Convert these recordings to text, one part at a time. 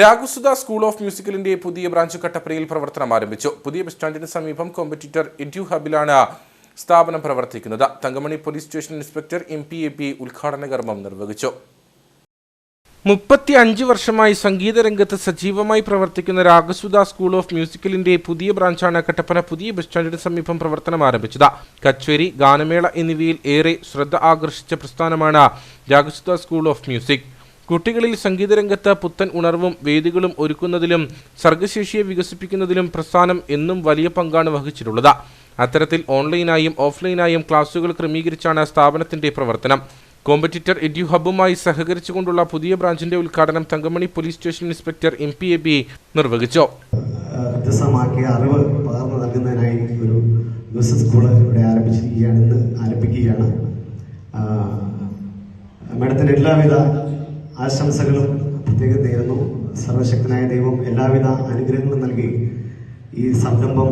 രാഘുസുധ school of മ്യൂസിക്കലിന്റെ പുതിയ branch കട്ടപ്പനയിൽ പ്രവർത്തനം ആരംഭിച്ചു. പുതിയ ബസ് സ്റ്റാൻഡിന് സമീപം കോമ്പറ്റീറ്റർ എഡ്യു ഹബിലാണ് സ്ഥാപനം പ്രവർത്തിക്കുന്നത്. Thankamani police station inspector M P A P ഉദ്ഘാടന കർമ്മം നിർവഹിച്ചു. മുപ്പത്തി അഞ്ച് വർഷമായി സംഗീത രംഗത്ത് സജീവമായി പ്രവർത്തിക്കുന്ന രാഘസുധ സ്കൂൾ ഓഫ് മ്യൂസിക്കലിന്റെ പുതിയ ബ്രാഞ്ചാണ് കട്ടപ്പന പുതിയ ബസ് സ്റ്റാൻഡിന് സമീപം പ്രവർത്തനം ആരംഭിച്ചത്. കച്ചേരി ഗാനമേള എന്നിവയിൽ ഏറെ ശ്രദ്ധ ആകർഷിച്ച പ്രസ്ഥാനമാണ് രാഘസുധ സ്കൂൾ ഓഫ് മ്യൂസിക്. കുട്ടികളിൽ സംഗീതരംഗത്ത് പുത്തൻ ഉണർവും വേദികളും ഒരുക്കുന്നതിലും സർഗശേഷിയെ വികസിപ്പിക്കുന്നതിലും പ്രസ്ഥാനം എന്നും വലിയ പങ്കാണ് വഹിച്ചിട്ടുള്ളത്. അത്തരത്തിൽ ഓൺലൈനായും ഓഫ്ലൈനായും ക്ലാസുകൾ ക്രമീകരിച്ചാണ് സ്ഥാപനത്തിന്റെ പ്രവർത്തനം. കോമ്പറ്റീറ്റർ എഡ്യു ഹബുമായി സഹകരിച്ചുകൊണ്ടുള്ള പുതിയ ബ്രാഞ്ചിന്റെ ഉദ്ഘാടനം Thankamani police station inspector M P A B നിർവഹിച്ചു. വ്യത്യസ്തമാക്കിയ നൽകുന്നതിനായി ഒരു സ്കൂൾ ഇവിടെ ആരംഭിക്കുകയാണ്. എല്ലാവിധ ആശംസകളും പ്രത്യേകം നേരുന്നു. സർവശക്തനായ ദൈവം എല്ലാവിധ അനുഗ്രഹങ്ങളും നൽകി. ഈ സംരംഭം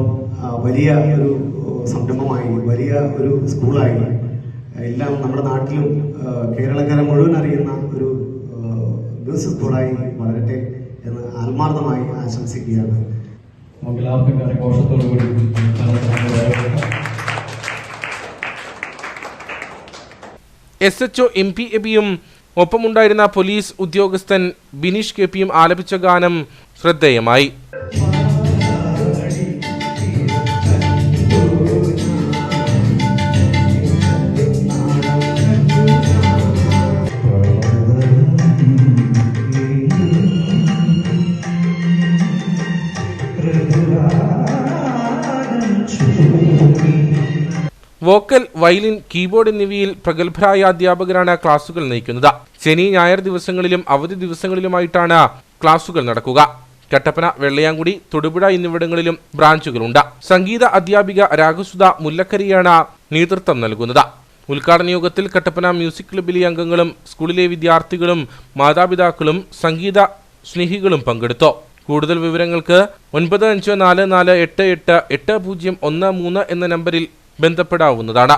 വലിയ ഒരു സംരംഭമായി വലിയ ഒരു സ്കൂളായി. എല്ലാം നമ്മുടെ നാട്ടിലും കേരളക്കാരെ മുഴുവൻ അറിയുന്ന ഒരു ബിസിനസ് സ്കൂളായി വളരട്ടെ എന്ന് ആത്മാർത്ഥമായി ആശംസിക്കുകയാണ്. നമുക്ക് എല്ലാവർക്കും കരഘോഷത്തോടു കൂടി S H O M P എബിയും ഒപ്പമുണ്ടായിരുന്ന പോലീസ് ഉദ്യോഗസ്ഥൻ ബിനീഷ് കെ പിയും ആലപിച്ച ഗാനം ശ്രദ്ധേയമായി. വോക്കൽ വയലിൻ കീബോർഡ് എന്നിവയിൽ പ്രഗത്ഭരായ അധ്യാപകരാണ് ക്ലാസുകൾ നയിക്കുന്നത്. ശനി ഞായർ ദിവസങ്ങളിലും അവധി ദിവസങ്ങളിലുമായിട്ടാണ് ക്ലാസുകൾ നടക്കുക. കട്ടപ്പന വെള്ളയാങ്കുടി തൊടുപുഴ എന്നിവിടങ്ങളിലും ബ്രാഞ്ചുകളുണ്ട്. സംഗീത അധ്യാപിക രാഘുസുധ മുല്ലക്കരിയാണ് നേതൃത്വം നൽകുന്നത്. ഉദ്ഘാടന യോഗത്തിൽ കട്ടപ്പന മ്യൂസിക് ക്ലബിലെ അംഗങ്ങളും സ്കൂളിലെ വിദ്യാർത്ഥികളും മാതാപിതാക്കളും സംഗീത സ്നേഹികളും പങ്കെടുത്തു. കൂടുതൽ വിവരങ്ങൾക്ക് ഒൻപത് അഞ്ച് നാല് നാല് എട്ട് എട്ട് എട്ട് പൂജ്യം ഒന്ന് മൂന്ന് എന്ന നമ്പറിൽ ബന്ധപ്പെടാവുന്നതാണ്